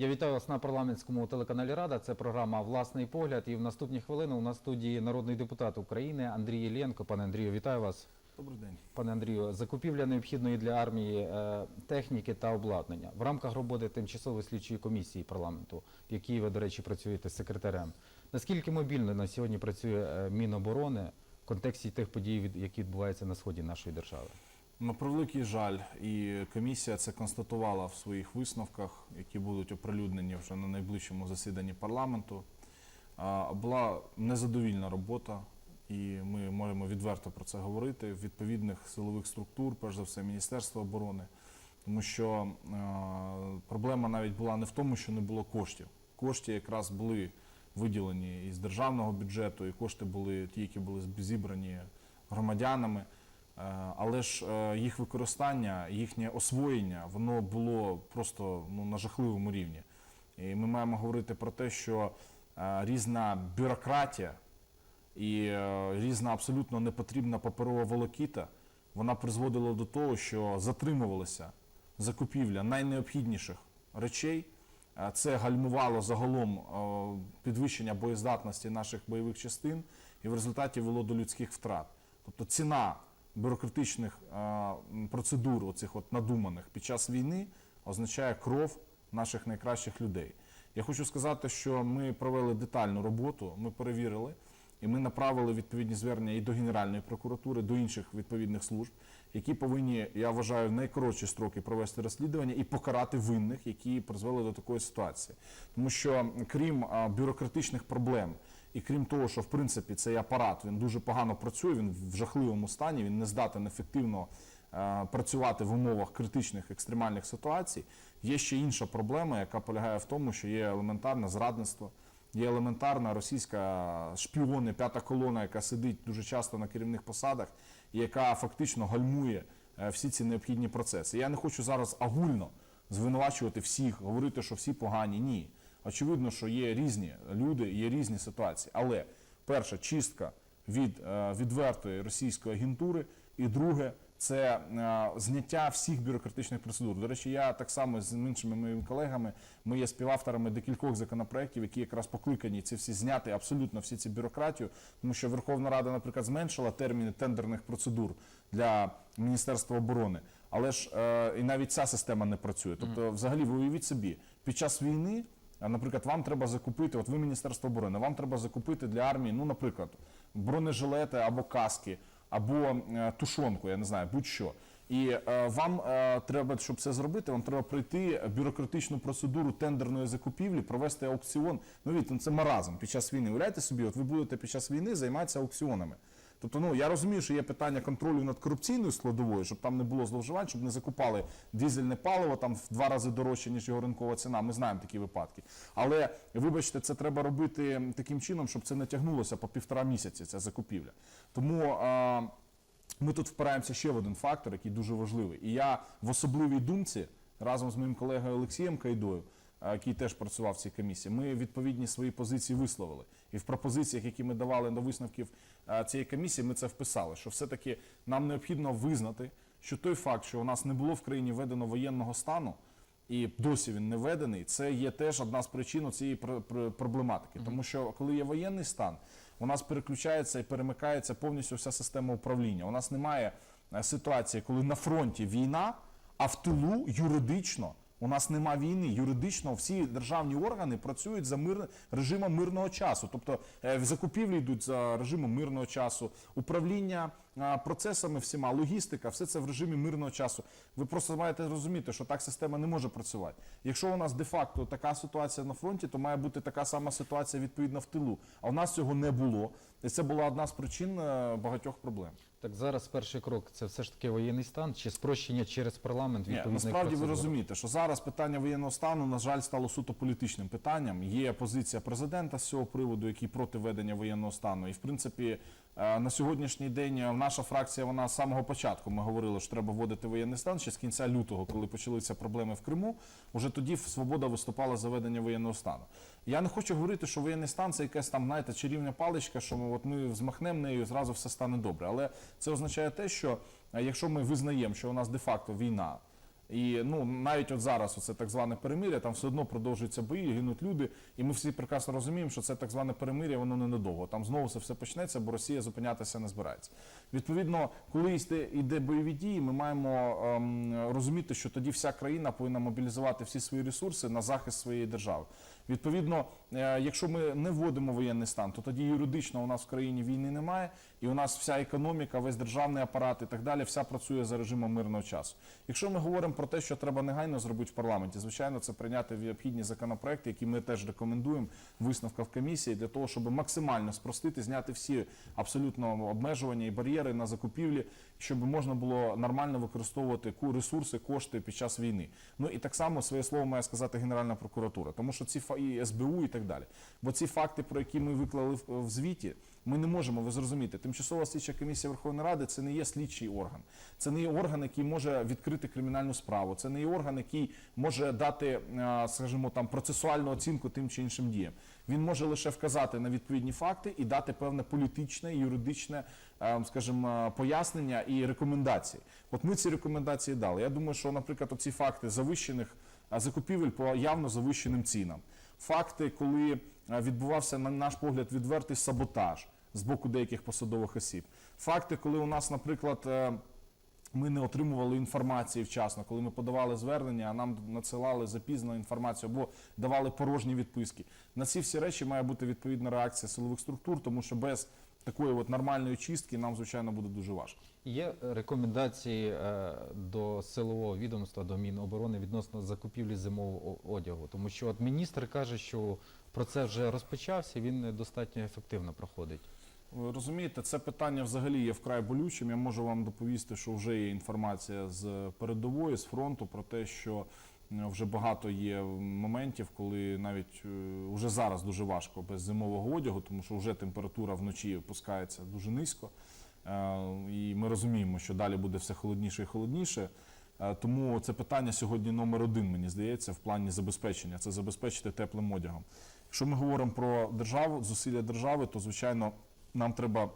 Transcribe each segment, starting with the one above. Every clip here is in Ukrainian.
Я вітаю вас на парламентському телеканалі Рада. Це програма Власний погляд. І в наступні хвилини у нас в студії народний депутат України Андрій Іллєнко. Пане Андрію, вітаю вас. Добрий день. Пане Андрію, закупівля необхідної для армії е, техніки та обладнання в рамках роботи тимчасової слідчої комісії парламенту, в якій ви, до речі, працюєте секретарем. Наскільки мобільно на сьогодні працює е, Міноборони в контексті тих подій, які відбуваються на сході нашої держави? На превеликий жаль, і комісія це констатувала в своїх висновках, які будуть оприлюднені вже на найближчому засіданні парламенту. Була незадовільна робота, і ми можемо відверто про це говорити відповідних силових структур, перш за все, Міністерства оборони. Тому що проблема навіть була не в тому, що не було коштів. Кошти якраз були виділені із державного бюджету, і кошти були ті, які були зібрані громадянами. Е, Але ж е, їх використання, їхнє освоєння, воно було просто ну, на жахливому рівні. І ми маємо говорити про те, що е, різна бюрократія і різна абсолютно непотрібна паперова волокіта, вона призводила до того, що затримувалася закупівля найнеобхідніших речей. Це гальмувало загалом підвищення боєздатності наших бойових частин і в результаті вело до людських втрат. Тобто ціна бюрократичних м, процедур, оцих от надуманих під час війни, означає кров наших найкращих людей. Я хочу сказати, що ми провели детальну роботу, ми перевірили. І ми направили відповідні звернення і до Генеральної прокуратури, до інших відповідних служб, які повинні, я вважаю, в найкоротші строки провести розслідування і покарати винних, які призвели до такої ситуації. Тому що крім бюрократичних проблем, і крім того, що в принципі цей апарат він дуже погано працює, він в жахливому стані, він не здатен ефективно е, працювати в умовах критичних екстремальних ситуацій. Є ще інша проблема, яка полягає в тому, що є елементарне зрадництво. Є елементарна російська шпіони, п'ята колона, яка сидить дуже часто на керівних посадах, і яка фактично гальмує е, всі ці необхідні процеси. Я не хочу зараз агульно звинувачувати всіх, говорити, що всі погані. Ні. Очевидно, що є різні люди, є різні ситуації. Але перша чистка від е, відвертої російської агентури, і друге це е, зняття всіх бюрократичних процедур. До речі, я так само з іншими моїми колегами. Ми є співавторами декількох законопроєктів, які якраз покликані ці всі зняти абсолютно всі ці бюрократію, тому що Верховна Рада, наприклад, зменшила терміни тендерних процедур для Міністерства оборони. Але ж е, і навіть ця система не працює. Тобто, взагалі, ви уявіть собі, під час війни. Наприклад, вам треба закупити, от ви Міністерство оборони, вам треба закупити для армії, ну, наприклад, бронежилети або каски, або е, тушонку, я не знаю, будь-що. І е, вам е, треба, щоб це зробити, вам треба пройти бюрократичну процедуру тендерної закупівлі, провести аукціон. Ну, від, ну, це маразм під час війни. Уявляєте собі, от ви будете під час війни займатися аукціонами. Тобто, ну я розумію, що є питання контролю над корупційною складовою, щоб там не було зловживань, щоб не закупали дизельне паливо там в два рази дорожче, ніж його ринкова ціна. Ми знаємо такі випадки. Але вибачте, це треба робити таким чином, щоб це не тягнулося по півтора місяці. Ця закупівля. Тому. А, ми тут впираємося ще в один фактор, який дуже важливий. І я в особливій думці разом з моїм колегою Олексієм Кайдою, який теж працював в цій комісії, ми відповідні свої позиції висловили. І в пропозиціях, які ми давали до висновків е, цієї комісії, ми це вписали. Що все-таки нам необхідно визнати, що той факт, що у нас не було в країні введено воєнного стану. І досі він не введений. Це є теж одна з причин цієї пр- пр- проблематики. Тому що коли є воєнний стан, у нас переключається і перемикається повністю вся система управління. У нас немає е, ситуації, коли на фронті війна, а в тилу юридично у нас нема війни. Юридично всі державні органи працюють за мир... режимом мирного часу. Тобто е, в закупівлі йдуть за режимом мирного часу, управління е, процесами всіма, логістика, все це в режимі мирного часу. Ви просто маєте розуміти, що так система не може працювати. Якщо у нас де-факто така ситуація на фронті, то має бути така сама ситуація відповідно в тилу. А у нас цього не було. І це була одна з причин е, багатьох проблем. Так зараз перший крок це все ж таки воєнний стан чи спрощення через парламент Ні, відповідних насправді ви процедур? розумієте, що зараз питання воєнного стану, на жаль, стало суто політичним питанням. Є позиція президента з цього приводу, який проти ведення воєнного стану. І в принципі, на сьогоднішній день е, наша фракція, вона з самого початку ми говорили, що треба вводити воєнний стан ще з кінця лютого, коли почалися проблеми в Криму. Уже тоді свобода виступала за ведення воєнного стану. Я не хочу говорити, що воєнний стан це якась там, знаєте, чарівна паличка, що ми, от ми змахнемо нею, і зразу все стане добре. Але це означає те, що е, якщо ми визнаємо, що у нас де-факто війна. І ну навіть от зараз, оце так зване перемир'я, там все одно продовжуються бої, гинуть люди, і ми всі прекрасно розуміємо, що це так зване перемир'я, воно не надовго. Там знову це все почнеться, бо Росія зупинятися не збирається. Відповідно, коли йде, йде бойові дії, ми маємо ем, розуміти, що тоді вся країна повинна мобілізувати всі свої ресурси на захист своєї держави. Відповідно, е, якщо ми не вводимо воєнний стан, то тоді юридично у нас в країні війни немає, і у нас вся економіка, весь державний апарат і так далі, вся працює за режимом мирного часу. Якщо ми говоримо про те, що треба негайно зробити в парламенті, звичайно, це прийняти необхідні законопроекти, які ми теж рекомендуємо висновка в комісії для того, щоб максимально спростити, зняти всі абсолютно обмежування і бар'єри на закупівлі, щоб можна було нормально використовувати ресурси, кошти під час війни. Ну і так само своє слово має сказати Генеральна прокуратура, тому що ці і СБУ і так далі. Бо ці факти, про які ми виклали в, звіті, ми не можемо ви зрозуміти. Тимчасова слідча комісія Верховної Ради це не є слідчий орган, це не є орган, який може відкрити кримінальну справу. Це не є орган, який може дати, е, скажімо, там процесуальну оцінку тим чи іншим діям. Він може лише вказати на відповідні факти і дати певне політичне, юридичне, е, скажімо, пояснення і рекомендації. От ми ці рекомендації дали. Я думаю, що, наприклад, оці факти завищених е, закупівель по явно завищеним цінам. Факти, коли е, відбувався, на наш погляд, відвертий саботаж з боку деяких посадових осіб. Факти, коли у нас, наприклад, е, ми не отримували інформації вчасно, коли ми подавали звернення, а нам надсилали запізно інформацію або давали порожні відписки. На ці всі речі має бути відповідна реакція силових структур, тому що без такої от нормальної чистки нам, звичайно, буде дуже важко. Є рекомендації е, до силового відомства, до Міноборони відносно закупівлі зимового одягу, тому що от міністр каже, що процес вже розпочався, він достатньо ефективно проходить. Ви розумієте, це питання взагалі є вкрай болючим. Я можу вам доповісти, що вже є інформація з передової, з фронту про те, що вже багато є моментів, коли навіть е, вже зараз дуже важко без зимового одягу, тому що вже температура вночі опускається дуже низько. Е, І ми розуміємо, що далі буде все холодніше і холодніше. Е, Тому це питання сьогодні номер один, мені здається, в плані забезпечення. Це забезпечити теплим одягом. Якщо ми говоримо про державу, зусилля держави, то звичайно нам треба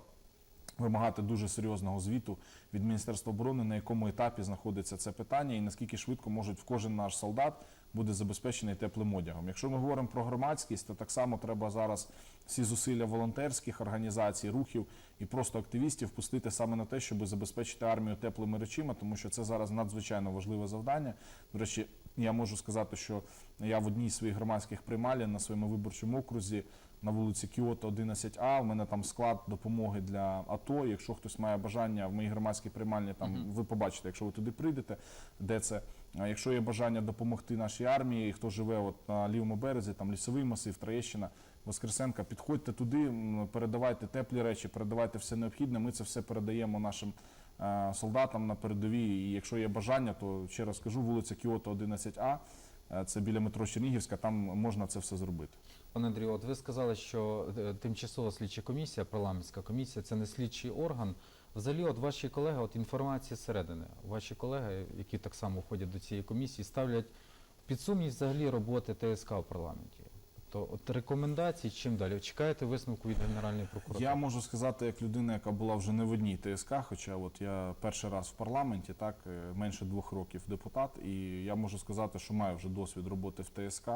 вимагати дуже серйозного звіту від Міністерства оборони, на якому етапі знаходиться це питання, і наскільки швидко можуть в кожен наш солдат буде забезпечений теплим одягом. Якщо ми говоримо про громадськість, то так само треба зараз всі зусилля волонтерських організацій, рухів і просто активістів пустити саме на те, щоб забезпечити армію теплими речима, тому що це зараз надзвичайно важливе завдання. До речі, я можу сказати, що я в одній з своїх громадських приймалень на своєму виборчому окрузі на вулиці Кіото 11А. У мене там склад допомоги для АТО. Якщо хтось має бажання в моїй громадській приймальні, там ви побачите, якщо ви туди прийдете, де це. А якщо є бажання допомогти нашій армії, хто живе от на лівому березі, там лісовий масив, Троєщина, Воскресенка, підходьте туди, передавайте теплі речі, передавайте все необхідне. Ми це все передаємо нашим солдатам на передовій. І якщо є бажання, то ще раз кажу, вулиця Кіото 11А. е, Це біля метро Чернігівська, там можна це все зробити. Пане Андрію, от ви сказали, що е, тимчасова слідча комісія, парламентська комісія це не слідчий орган. Взагалі, от ваші колеги, от інформація зсередини, ваші колеги, які так само входять до цієї комісії, ставлять під сумнів взагалі роботи ТСК в парламенті. Тобто, от рекомендації чим далі? Чекаєте висновку від Генеральної прокуратури? Я можу сказати, як людина, яка була вже не в одній ТСК, хоча от я перший раз в парламенті, так е, менше двох років депутат, і я можу сказати, що маю вже досвід роботи в ТСК.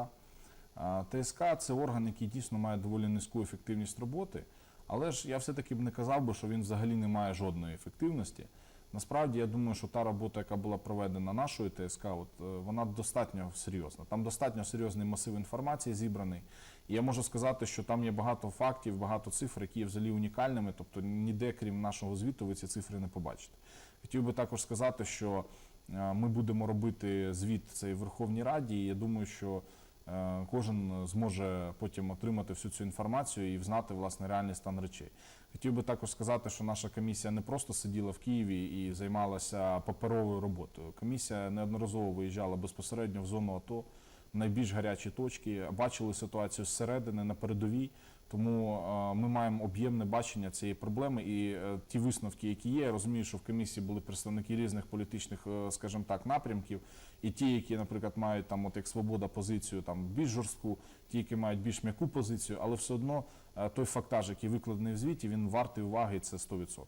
ТСК це орган, який дійсно має доволі низьку ефективність роботи, але ж я все-таки б не казав би, що він взагалі не має жодної ефективності. Насправді я думаю, що та робота, яка була проведена нашою ТСК, от, е, вона достатньо серйозна. Там достатньо серйозний масив інформації зібраний. І я можу сказати, що там є багато фактів, багато цифр, які є взагалі унікальними. Тобто ніде, крім нашого звіту, ви ці цифри не побачите. Хотів би також сказати, що е, ми будемо робити звіт цей в Верховній Раді. І я думаю, що е, кожен зможе потім отримати всю цю інформацію і взнати власне реальний стан речей. Хотів би також сказати, що наша комісія не просто сиділа в Києві і займалася паперовою роботою. Комісія неодноразово виїжджала безпосередньо в зону АТО, найбільш гарячі точки, бачили ситуацію зсередини на передовій. Тому е, ми маємо об'ємне бачення цієї проблеми і е, ті висновки, які є. Я розумію, що в комісії були представники різних політичних, е, скажімо так, напрямків, і ті, які, наприклад, мають там, от як свобода, позицію там більш жорстку, ті, які мають більш м'яку позицію, але все одно той фактаж, який викладений в звіті, він вартий уваги, це 100%.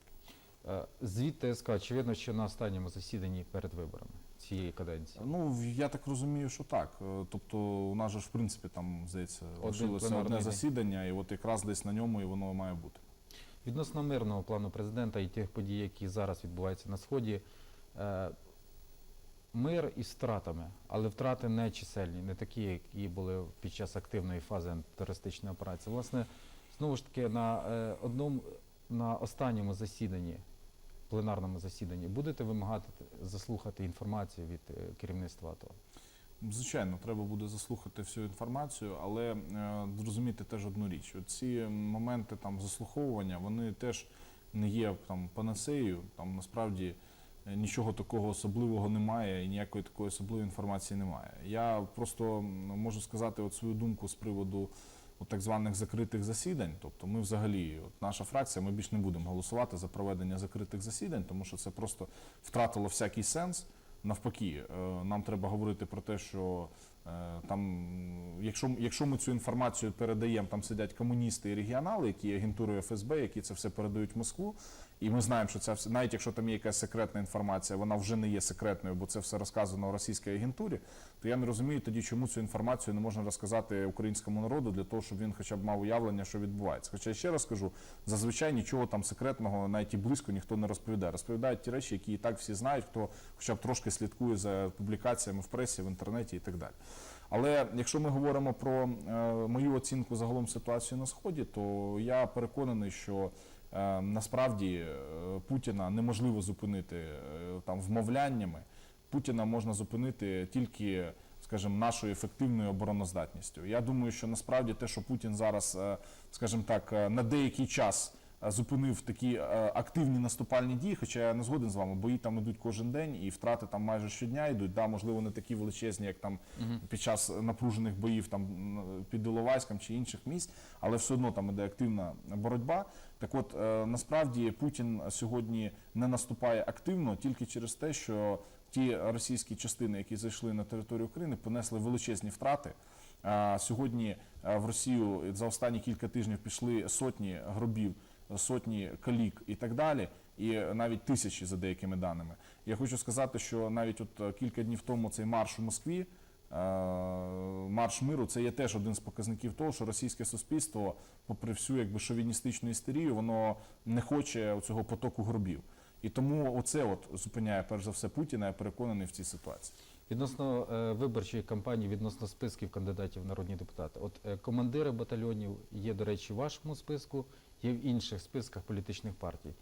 Е, Звіт ТСК, очевидно, що на останньому засіданні перед виборами. цієї каденції? Ну, я так розумію, що так. Е, Тобто, у нас же ж, в принципі, там, здається, лишилося одне засідання, і от якраз десь на ньому і воно має бути. Відносно мирного плану президента і тих подій, які зараз відбуваються на сході, е, мир із втратами, але втрати не чисельні, не такі, які були під час активної фази антитерористичної операції. Власне, знову ж таки, на е, одному на останньому засіданні, пленарному засіданні, будете вимагати заслухати інформацію від е, керівництва АТО? Звичайно, треба буде заслухати всю інформацію, але е, зрозуміти теж одну річ. Ці моменти там заслуховування, вони теж не є там панацеєю. Там насправді нічого такого особливого немає і ніякої такої особливої інформації немає. Я просто можу сказати от свою думку з приводу от так званих закритих засідань. Тобто, ми взагалі, от наша фракція, ми більш не будемо голосувати за проведення закритих засідань, тому що це просто втратило всякий сенс. Навпаки, е, нам треба говорити про те, що е, там, якщо, якщо ми цю інформацію передаємо, там сидять комуністи і регіонали, які агентури ФСБ, які це все передають в Москву. І ми знаємо, що це все, навіть якщо там є якась секретна інформація, вона вже не є секретною, бо це все розказано в російській агентурі. То я не розумію тоді, чому цю інформацію не можна розказати українському народу для того, щоб він хоча б мав уявлення, що відбувається. Хоча я ще раз кажу, зазвичай нічого там секретного, навіть і близько ніхто не розповідає. Розповідають ті речі, які і так всі знають, хто хоча б трошки слідкує за публікаціями в пресі, в інтернеті і так далі. Але якщо ми говоримо про е, мою оцінку загалом ситуації на сході, то я переконаний, що насправді е, Путіна неможливо зупинити е, там вмовляннями. Путіна можна зупинити тільки, скажімо, нашою ефективною обороноздатністю. Я думаю, що насправді те, що Путін зараз, е, скажімо так, е, на деякий час е, зупинив такі е, активні наступальні дії, хоча я не згоден з вами, бої там ідуть кожен день і втрати там майже щодня йдуть. Да, можливо, не такі величезні, як там під час напружених боїв там під Іловайськом чи інших місць, але все одно там іде активна боротьба. Так от е, насправді Путін сьогодні не наступає активно тільки через те, що ті російські частини, які зайшли на територію України, понесли величезні втрати. Сьогодні е, в Росію за останні кілька тижнів пішли сотні гробів, сотні калік і так далі, і навіть тисячі за деякими даними. Я хочу сказати, що навіть от е, кілька днів тому цей марш у Москві. е, Марш миру це є теж один з показників того, що російське суспільство, попри всю якби шовіністичну істерію, воно не хоче цього потоку гробів. І тому оце от зупиняє перш за все Путіна. Я переконаний в цій ситуації. Відносно е, виборчої кампанії, відносно списків кандидатів в народні депутати. От командири батальйонів є, до речі, в вашому списку, є в інших списках політичних партій.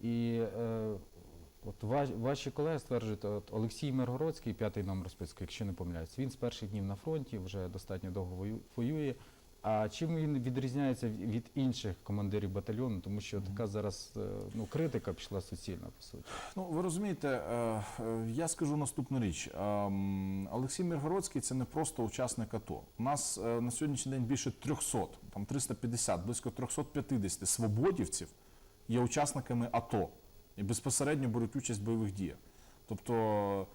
І е, от ваші колеги стверджують, от Олексій Миргородський, п'ятий номер списку, якщо не помиляюсь, він з перших днів на фронті, вже достатньо довго вою- воює. А чим він відрізняється від- інших командирів батальйону? Тому що така зараз е, ну, критика пішла суцільна, по суті. Ну, ви розумієте, е, е, я скажу наступну річ. Ем, Олексій Миргородський це не просто учасник АТО. У нас на сьогоднішній день більше 300, там 350, близько 350 свободівців є учасниками АТО і безпосередньо беруть участь в бойових діях. Тобто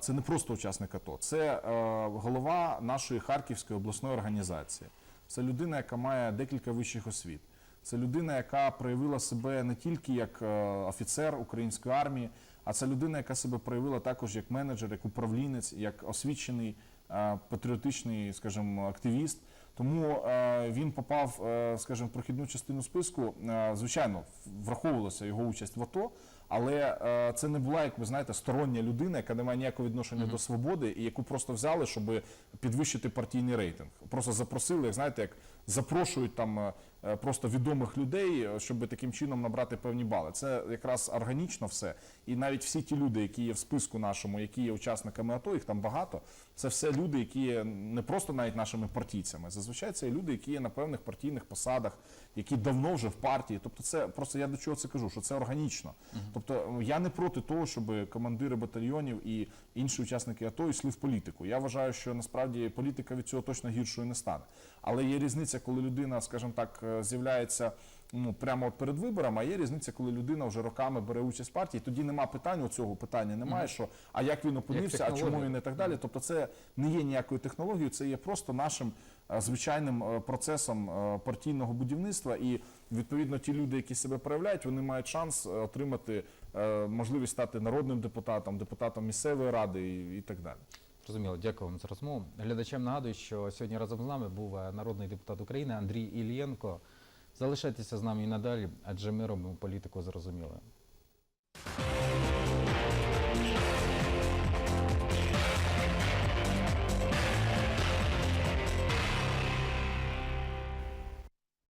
це не просто учасник АТО, це е, голова нашої Харківської обласної організації. Це людина, яка має декілька вищих освіт. Це людина, яка проявила себе не тільки як е, офіцер української армії, а це людина, яка себе проявила також як менеджер, як управлінець, як освічений е, патріотичний, скажімо, активіст. Тому е, він попав, скажімо, в прохідну частину списку. Звичайно, враховувалася його участь в АТО, але е, це не була, як ви знаєте, стороння людина, яка не має ніякого відношення до свободи, і яку просто взяли, щоб підвищити партійний рейтинг. Просто запросили, як знаєте, як запрошують там е, е, просто відомих людей, е, щоб таким чином набрати певні бали. Це якраз органічно все. І навіть всі ті люди, які є в списку нашому, які є учасниками АТО, їх там багато. Це все люди, які є не просто навіть нашими партійцями. Зазвичай це люди, які є на певних партійних посадах, які давно вже в партії. Тобто, це просто я до чого це кажу, що це органічно. Тобто я не проти того, щоб командири батальйонів і інші учасники АТО йшли в політику. Я вважаю, що насправді політика від цього точно гіршою не стане. Але є різниця, коли людина, скажімо так, е, з'являється. Ну, прямо от перед виборами, а є різниця, коли людина вже роками бере участь в партії. Тоді нема питань, цього питання немає. Що а як він опинився, а чому він і так далі. Тобто, це не є ніякою технологією, це є просто нашим звичайним е, процесом е, партійного будівництва. І відповідно ті люди, які себе проявляють, вони мають шанс е, отримати е, можливість стати народним депутатом, депутатом місцевої ради і, і так далі. Зрозуміло, дякую вам за розмову. Глядачам нагадую, що сьогодні разом з нами був е, народний депутат України Андрій Іллєнко. Залишайтеся з нами і надалі, адже ми робимо політику зрозумілою.